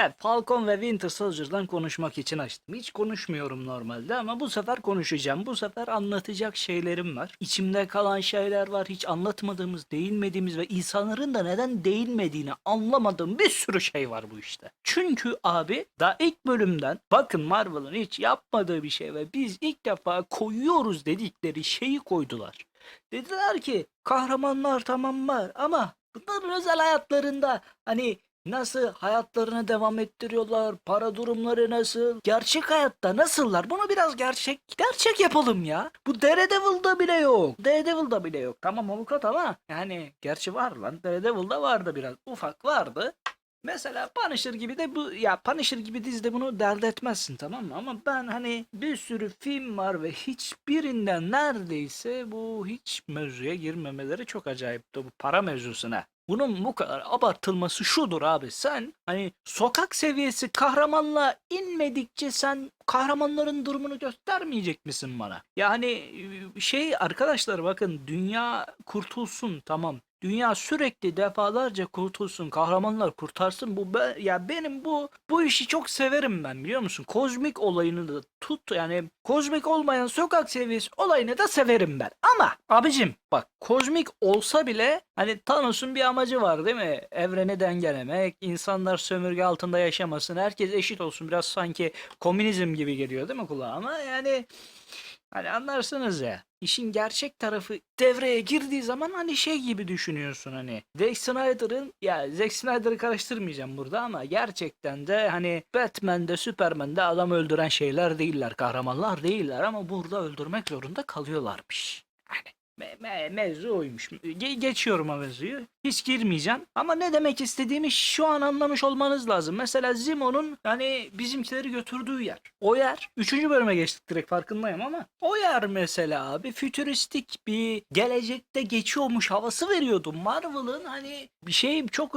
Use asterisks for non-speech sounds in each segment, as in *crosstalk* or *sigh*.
Evet, Falcon ve Winter Soldier'dan konuşmak için açtım. Hiç konuşmuyorum normalde ama bu sefer konuşacağım. Bu sefer anlatacak şeylerim var. İçimde kalan şeyler var. Hiç anlatmadığımız, değinmediğimiz ve insanların da neden değinmediğini anlamadığım bir sürü şey var bu işte. Çünkü abi daha ilk bölümden bakın Marvel'ın hiç yapmadığı bir şey ve biz ilk defa koyuyoruz dedikleri şeyi koydular. Dediler ki kahramanlar tamam var ama bunların özel hayatlarında hani nasıl hayatlarını devam ettiriyorlar, para durumları nasıl, gerçek hayatta nasıllar bunu biraz gerçek gerçek yapalım ya. Bu Daredevil'da bile yok. Daredevil'da bile yok. Tamam avukat ama yani gerçi var lan Daredevil'da vardı biraz ufak vardı. Mesela Punisher gibi de bu ya Punisher gibi dizide bunu dert etmezsin tamam mı? Ama ben hani bir sürü film var ve hiçbirinden neredeyse bu hiç mevzuya girmemeleri çok acayipti bu para mevzusuna. Bunun bu kadar abartılması şudur abi sen hani sokak seviyesi kahramanla inmedikçe sen kahramanların durumunu göstermeyecek misin bana? Yani şey arkadaşlar bakın dünya kurtulsun tamam Dünya sürekli defalarca kurtulsun, kahramanlar kurtarsın. Bu be- ya benim bu bu işi çok severim ben biliyor musun? Kozmik olayını da tut yani kozmik olmayan sokak seviyesi olayını da severim ben. Ama abicim bak kozmik olsa bile hani Thanos'un bir amacı var değil mi? Evreni dengelemek, insanlar sömürge altında yaşamasın, herkes eşit olsun. Biraz sanki komünizm gibi geliyor değil mi kulağa? Ama yani Hani anlarsınız ya. İşin gerçek tarafı devreye girdiği zaman hani şey gibi düşünüyorsun hani. Zack Snyder'ın ya Zack Snyder'ı karıştırmayacağım burada ama gerçekten de hani Batman'de Superman'de adam öldüren şeyler değiller. Kahramanlar değiller ama burada öldürmek zorunda kalıyorlarmış. Hani me- me- mevzu oymuş. Ge- geçiyorum o mevzuyu. Hiç girmeyeceğim. Ama ne demek istediğimi şu an anlamış olmanız lazım. Mesela Zimo'nun hani bizimkileri götürdüğü yer. O yer. Üçüncü bölüme geçtik direkt farkındayım ama. O yer mesela abi fütüristik bir gelecekte geçiyormuş havası veriyordu. Marvel'ın hani bir şey çok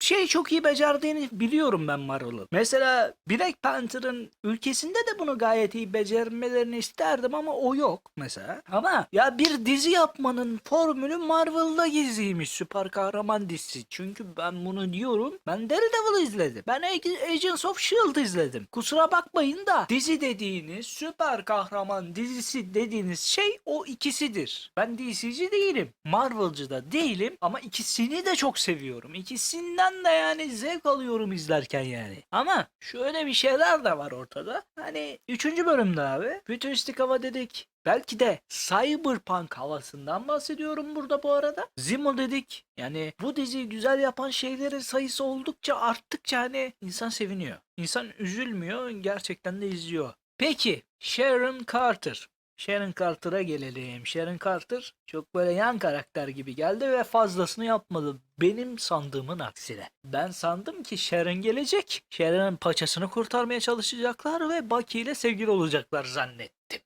şey çok iyi becerdiğini biliyorum ben Marvel'ın. Mesela Black Panther'ın ülkesinde de bunu gayet iyi becermelerini isterdim ama o yok mesela. Ama ya bir dizi yapmanın formülü Marvel'da gizliymiş süper kahraman dizisi. Çünkü ben bunu diyorum. Ben Daredevil izledim. Ben Ag- Agents of S.H.I.E.L.D. izledim. Kusura bakmayın da dizi dediğiniz süper kahraman dizisi dediğiniz şey o ikisidir. Ben DC'ci değilim. Marvel'cı da değilim ama ikisini de çok seviyorum. İkisinden de yani zevk alıyorum izlerken yani. Ama şöyle bir şeyler de var ortada. Hani 3. bölümde abi fütüristik hava dedik. Belki de cyberpunk havasından bahsediyorum burada bu arada. Zimo dedik. Yani bu diziyi güzel yapan şeylerin sayısı oldukça arttıkça hani insan seviniyor. İnsan üzülmüyor gerçekten de izliyor. Peki Sharon Carter. Sharon Carter'a gelelim. Sharon Carter çok böyle yan karakter gibi geldi ve fazlasını yapmadı. Benim sandığımın aksine. Ben sandım ki Sharon gelecek. Sharon'ın paçasını kurtarmaya çalışacaklar ve Bucky ile sevgili olacaklar zannettim.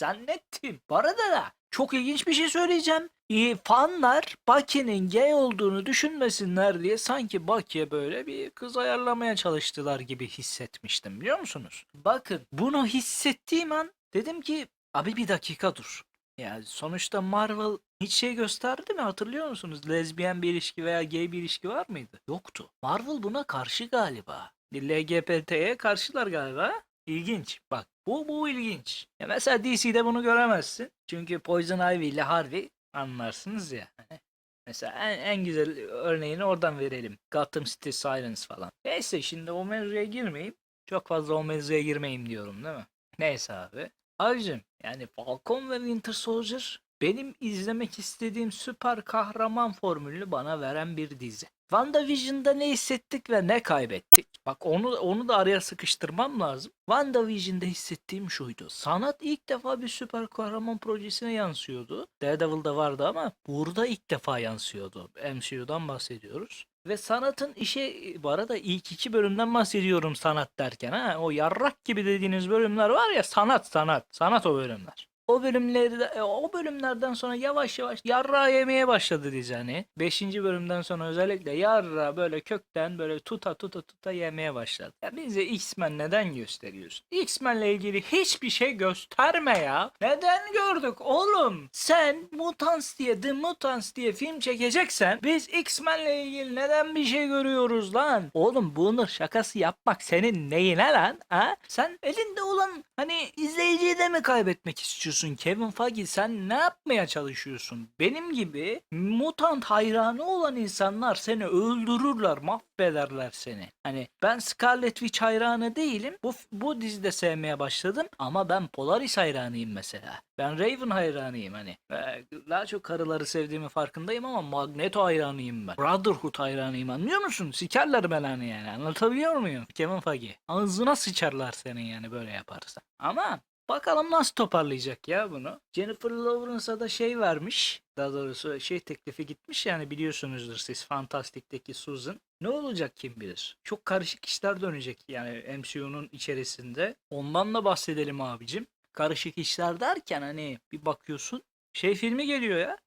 Zannettim. Bu arada da çok ilginç bir şey söyleyeceğim. İyi, fanlar Bucky'nin gay olduğunu düşünmesinler diye sanki Bucky'ye böyle bir kız ayarlamaya çalıştılar gibi hissetmiştim biliyor musunuz? Bakın bunu hissettiğim an dedim ki abi bir dakika dur. Yani sonuçta Marvel hiç şey gösterdi mi hatırlıyor musunuz? Lezbiyen bir ilişki veya gay bir ilişki var mıydı? Yoktu. Marvel buna karşı galiba. LGBT'ye karşılar galiba. İlginç. Bak bu bu ilginç. Ya mesela DC'de bunu göremezsin. Çünkü Poison Ivy ile Harvey anlarsınız ya. Hani Mesela en, en güzel örneğini oradan verelim. Gotham City Sirens falan. Neyse şimdi o mevzuya girmeyeyim. Çok fazla o mevzuya girmeyeyim diyorum değil mi? Neyse abi. Abicim yani Falcon ve Winter Soldier benim izlemek istediğim süper kahraman formülünü bana veren bir dizi. WandaVision'da ne hissettik ve ne kaybettik? Bak onu onu da araya sıkıştırmam lazım. WandaVision'da hissettiğim şuydu. Sanat ilk defa bir süper kahraman projesine yansıyordu. Daredevil'da vardı ama burada ilk defa yansıyordu. MCU'dan bahsediyoruz. Ve sanatın işe bu arada ilk iki bölümden bahsediyorum sanat derken ha o yarrak gibi dediğiniz bölümler var ya sanat sanat sanat o bölümler. O bölümleri e, o bölümlerden sonra yavaş yavaş yarra yemeye başladı dizi hani. 5. bölümden sonra özellikle yarra böyle kökten böyle tuta tuta tuta yemeye başladı. Ya bize X-Men neden gösteriyorsun? X-Men'le ilgili hiçbir şey gösterme ya. Neden gördük oğlum? Sen Mutants diye The Mutants diye film çekeceksen biz X-Men'le ilgili neden bir şey görüyoruz lan? Oğlum bunun şakası yapmak senin neyine lan? Ha? Sen elinde olan hani izleyiciyi de mi kaybetmek istiyorsun Kevin Feige? Sen ne yapmaya çalışıyorsun? Benim gibi mutant hayranı olan insanlar seni öldürürler, mahvederler seni. Hani ben Scarlet Witch hayranı değilim. Bu bu dizide sevmeye başladım ama ben Polaris hayranıyım mesela. Ben Raven hayranıyım hani. Ee, Daha çok karıları sevdiğimi farkındayım ama Magneto hayranıyım ben. Brotherhood hayranıyım anlıyor musun? Sikerler belanı yani anlatabiliyor muyum? Kevin Feige. Ağzına sıçarlar senin yani böyle yaparsan. Ama Bakalım nasıl toparlayacak ya bunu. Jennifer Lawrence'a da şey vermiş. Daha doğrusu şey teklifi gitmiş yani biliyorsunuzdur siz Fantastic'teki Susan. Ne olacak kim bilir. Çok karışık işler dönecek yani MCU'nun içerisinde. Ondan da bahsedelim abicim. Karışık işler derken hani bir bakıyorsun şey filmi geliyor ya.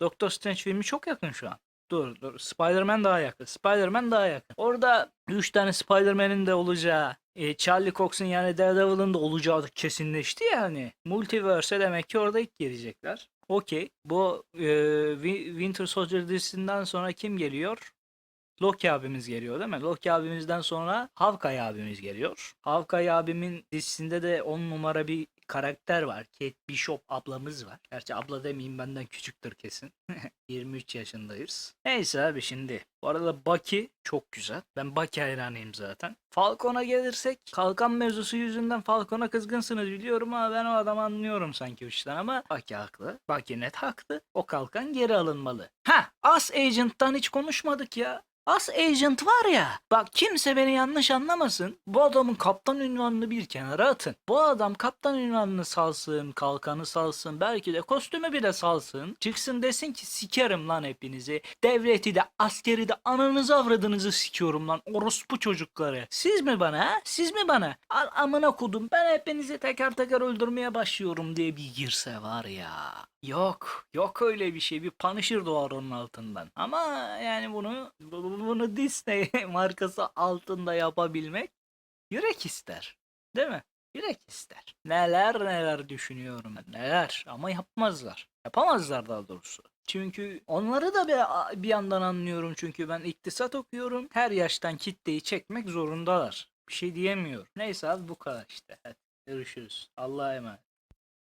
Doctor Strange filmi çok yakın şu an. Dur dur. Spider-Man daha yakın. Spider-Man daha yakın. Orada 3 tane Spider-Man'in de olacağı, e, Charlie Cox'un yani Daredevil'ın da olacağı da kesinleşti yani. Multiverse demek ki orada ilk gelecekler. Okey. Bu e, Wi- Winter Soldier dizisinden sonra kim geliyor? Loki abimiz geliyor değil mi? Loki abimizden sonra Hawkeye abimiz geliyor. Hawkeye abimin dizisinde de 10 numara bir karakter var. Kate Bishop ablamız var. Gerçi abla demeyeyim benden küçüktür kesin. *laughs* 23 yaşındayız. Neyse abi şimdi. Bu arada Bucky çok güzel. Ben Bucky hayranıyım zaten. Falcon'a gelirsek kalkan mevzusu yüzünden Falcon'a kızgınsınız biliyorum ama ben o adamı anlıyorum sanki uçtan ama Bucky haklı. Bucky net haklı. O kalkan geri alınmalı. Ha, As Agent'tan hiç konuşmadık ya. As Agent var ya. Bak kimse beni yanlış anlamasın. Bu adamın kaptan ünvanını bir kenara atın. Bu adam kaptan ünvanını salsın, kalkanı salsın, belki de kostümü bile salsın. Çıksın desin ki sikerim lan hepinizi. Devleti de askeri de ananızı avradınızı sikiyorum lan orospu çocukları. Siz mi bana ha? Siz mi bana? Al amına kodum ben hepinizi teker teker öldürmeye başlıyorum diye bir girse var ya. Yok. Yok öyle bir şey. Bir Punisher doğar onun altından. Ama yani bunu bu- bunu Disney *laughs* markası altında yapabilmek yürek ister. Değil mi? Yürek ister. Neler neler düşünüyorum. Neler. Ama yapmazlar. Yapamazlar daha doğrusu. Çünkü onları da bir, bir yandan anlıyorum. Çünkü ben iktisat okuyorum. Her yaştan kitleyi çekmek zorundalar. Bir şey diyemiyorum. Neyse abi bu kadar işte. Görüşürüz. Allah'a emanet.